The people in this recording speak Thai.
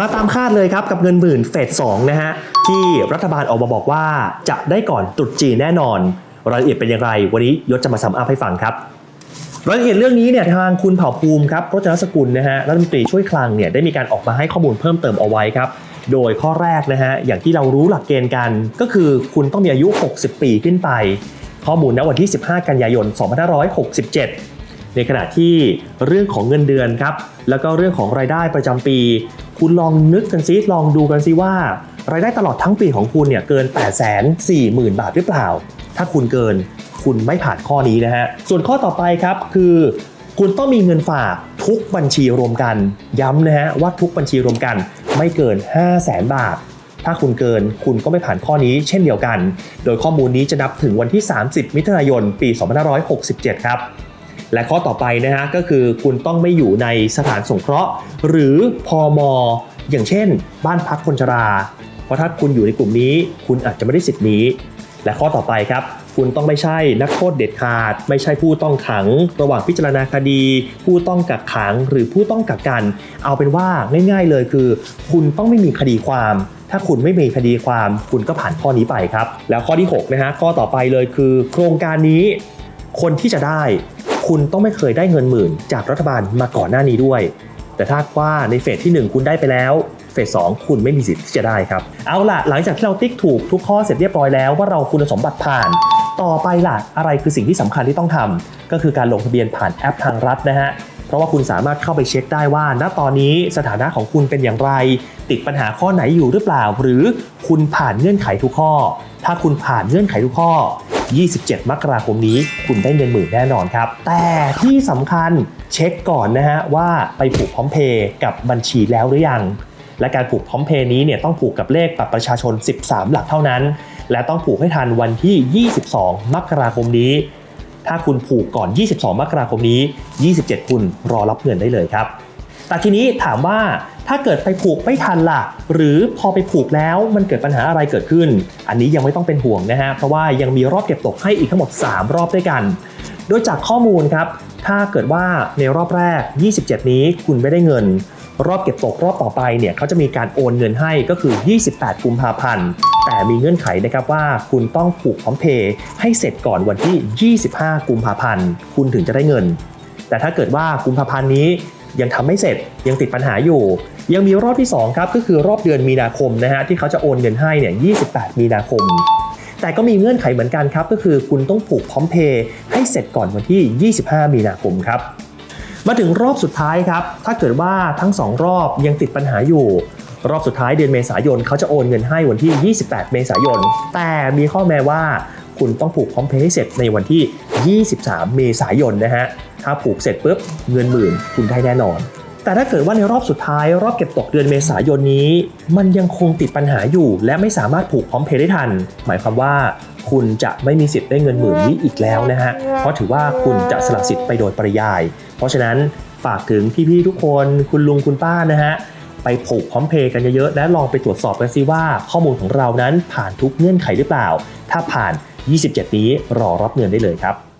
มาตามคาดเลยครับกับเงินหมื่นเฟสสองนะฮะที่รัฐบาลออกมาบอกว่าจะได้ก่อนตรุษจีนแน่นอน รายละเอียดเป็นอย่างไร วันนี้ยศจะมาซัมอัพให้ฟังครับรายละเอียดเรื่องนี้เนี่ยทางคุณเผ่าภูมิครับรจนสกุลนะฮะรัฐมนตรีช่วยคลังเนี่ยได้มีการออกมาให้ข้อมูลเพิ่มเติมเอาไว้ครับ โดยข้อแรกนะฮะอย่างที่เรารู้หลักเกณฑ์กัน ก็คือคุณต้องมีอายุ 60 ปีขึ้นไป ข้อมูลณวันที่ 15 กันยายน 2567 ในขณะที่เรื่องของเงินเดือนครับแล้วก็เรื่องของรายได้ประจำปี คุณลองนึกกันซิลองดูกันซิว่า รายได้ตลอดทั้งปีของคุณเนี่ยเกิน 8 4 0 0 0 0 บาทหรือเปล่า ถ้าคุณเกินคุณไม่ผ่านข้อนี้นะฮะ ส่วนข้อต่อไปครับคือ คุณต้องมีเงินฝากทุกบัญชีรวมกัน ย้ำนะฮะว่าทุกบัญชีรวมกันไม่เกิน 5 0 0แสนบาท ถ้าคุณเกินคุณก็ไม่ผ่านข้อนี้เช่นเดียวกัน โดยข้อมูลนี้จะนับถึงวันที่ 30 มิถุนายน ปี 2567 ครับ และข้อต่อไปนะฮะก็คือคุณต้องไม่อยู่ในสถานสงเคราะห์ หรือพอมอย่างเช่น บ้านพักคนชรา เพราะถ้าคุณอยู่ในกลุ่มนี้ คุณอาจจะไม่ได้สิทธิ์นี้ และข้อต่อไปครับ คุณต้องไม่ใช่นักโทษเด็ดขาด ไม่ใช่ผู้ต้องขัง ระหว่างพิจารณาคดี ผู้ต้องกักขังหรือผู้ต้องกักกัน เอาเป็นว่าง่ายๆเลยคือ คุณต้องไม่มีคดีความถ้าคุณไม่มีคดีความคุณก็ผ่านข้อนี้ไปครับ แล้วข้อที่ 6 นะฮะข้อต่อไปเลยคือ โครงการนี้ คนที่จะได้ คุณต้องไม่เคยได้เงินหมื่น จากรัฐบาลมาก่อนหน้านี้ด้วย แต่ถ้าว่าในเฟสที่ 1 คุณได้ไปแล้วเฟส2คุณไม่มีสิทธิ์ที่จะได้ครับ เอาล่ะ หลังจากที่เราติ๊กถูกทุกข้อเสร็จเรียบร้อยแล้วว่าเราคุณสมบัติผ่าน ต่อไปล่ะ อะไรคือสิ่งที่สำคัญที่ต้องทำก็คือการลงทะเบียนผ่านแอปทางรัฐนะฮะ เพราะว่าคุณสามารถเข้าไปเช็คได้ว่า ณตอนนี้สถานะของคุณเป็นอย่างไร ติดปัญหาข้อไหนอยู่หรือเปล่า หรือคุณผ่านเงื่อนไขทุกข้อ ถ้าคุณผ่านเงื่อนไขทุกข้อ 27 มกราคมนี้ คุณได้เงินหมื่นแน่นอนครับ แต่ที่สำคัญเช็คก่อนนะฮะว่าไปผูกพร้อมเพย์กับบัญชีแล้วหรือยัง และการผูกพร้อมเพย์นี้เนี่ยต้องผูกกับเลขบัตรประชาชน 13 หลักเท่านั้น และต้องผูกให้ทันวันที่ 22 มกราคมนี้ ถ้าคุณผูกก่อน 22 มกราคมนี้ 27 คุณรอรับเงินได้เลยครับ แต่ทีนี้ถามว่าถ้าเกิดไปผูกไม่ทันล่ะ หรือพอไปผูกแล้วมันเกิดปัญหาอะไรเกิดขึ้น อันนี้ยังไม่ต้องเป็นห่วงนะฮะเพราะว่ายังมีรอบเก็บตกให้อีกทั้งหมด 3 รอบด้วยกัน โดยจากข้อมูลครับ ถ้าเกิดว่าในรอบแรก 27 นี้คุณไม่ได้เงิน รอบเก็บตกรอบต่อไปเนี่ยเขาจะมีการโอนเงินให้ก็คือ 28 กุมภาพันธ์แต่มีเงื่อนไขนะครับว่าคุณต้องผูกพร้อมเพย์ให้เสร็จก่อนวันที่ 25 กุมภาพันธ์คุณถึงจะได้เงินแต่ถ้าเกิดว่ากุมภาพันธ์นี้ ยังทำไม่เสร็จยังติดปัญหาอยู่ ยังมีรอบที่2ครับก็คือรอบเดือนมีนาคมนะฮะที่เขาจะโอนเงินให้เนี่ย 28 มีนาคม แต่ก็มีเงื่อนไขเหมือนกันครับ ก็คือคุณต้องผูกพร้อมเพย์ให้เสร็จก่อนวันที่ 25 มีนาคมครับ มาถึงรอบสุดท้ายครับ ถ้าเกิดว่าทั้ง 2 รอบยังติดปัญหาอยู่รอบสุดท้ายเดือนเมษายนเขาจะโอนเงินให้วันที่ 28 เมษายน แต่มีข้อแม้ว่า คุณต้องผูกพร้อมเพย์ให้เสร็จในวันที่ 23 เมษายนนะฮะ ถ้าผูกเสร็จปุ๊บเงินหมื่นคุณได้แน่นอน แต่ถ้าเกิดว่าในรอบสุดท้าย รอบเก็บตกเดือนเมษายนนี้ มันยังคงติดปัญหาอยู่ และไม่สามารถผูกพร้อมเพย์ได้ทัน หมายความว่าคุณจะไม่มีสิทธิ์ได้เงินหมื่นนี้อีกแล้วนะฮะ เพราะถือว่าคุณจะสละสิทธิ์ไปโดยปริยาย เพราะฉะนั้นฝากถึงพี่ๆทุกคนคุณลุงคุณป้านะฮะไปผูกพร้อมเพย์กันเยอะๆ และลองไปตรวจสอบกันซิว่าข้อมูลของเรานั้นผ่านทุกเงื่อนไขหรือเปล่า ถ้าผ่าน 27 นี้รอรับเงินได้เลยครับ